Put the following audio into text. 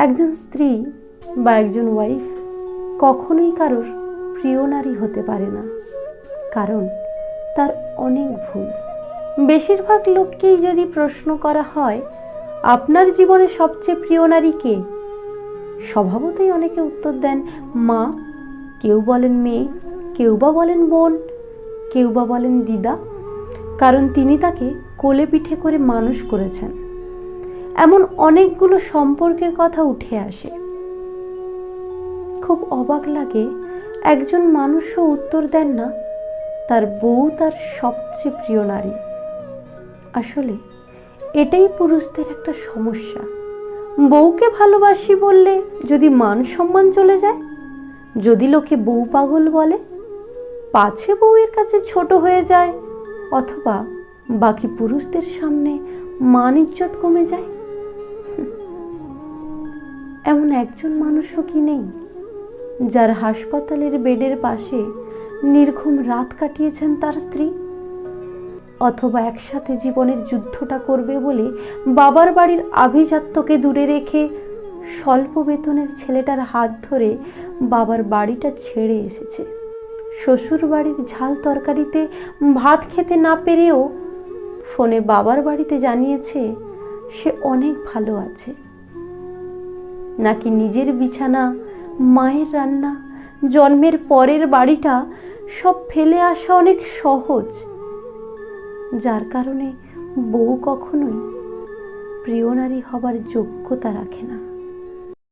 একজন স্ত্রী বা একজন ওয়াইফ কখনোই কারোর প্রিয় নারী হতে পারে না। কারণ তার অনেক ভুল। বেশিরভাগ লোককেই যদি প্রশ্ন করা হয়, আপনার জীবনে সবচেয়ে প্রিয় নারী কে? স্বভাবতই অনেকে উত্তর দেন, মা। কেউ বলেন মেয়ে, কেউ বা বলেন বোন, কেউ বা বলেন দিদা। কারণ তিনি তাকে কোলে পিঠে করে মানুষ করেছেন। এমন অনেকগুলো সম্পর্কের কথা উঠে আসে। খুব অবাক লাগে, একজন মানুষও উত্তর দেন না, তার বউ তার সবচেয়ে প্রিয় নারী। আসলে, এটাই পুরুষদের একটা সমস্যা। বউকে ভালোবাসি বললে যদি মান সম্মান চলে যায়? যদি লোকে বউ পাগল বলে? পাছে বউয়ের কাছে ছোট হয়ে যায়, অথবা বাকি পুরুষদের সামনে মান ইজ্জত কমে যায়? এমন একজন মানুষও কি নেই? যার হাসপাতালের বেডের পাশে নির্ঘুম রাত কাটিয়েছেন তার স্ত্রী? অথবা একসাথে জীবনের যুদ্ধটা করবে বলে বাবার বাড়ির আভিজাত্যকে দূরে রেখে স্বল্প বেতনের ছেলেটার হাত ধরে বাবার বাড়িটা ছেড়ে এসেছে। শ্বশুর বাড়ির ঝাল তরকারিতে ভাত খেতে না পেরেও ফোনে বাবার বাড়িতে জানিয়েছে, সে অনেক ভালো আছে। নাকি নিজের বিছানা, মায়ের রান্না, জন্মের পরের বাড়িটা সব ফেলে আসা অনেক সহজ। যার কারণে বউ কখনোই প্রিয় নারী হবার যোগ্যতা রাখে না।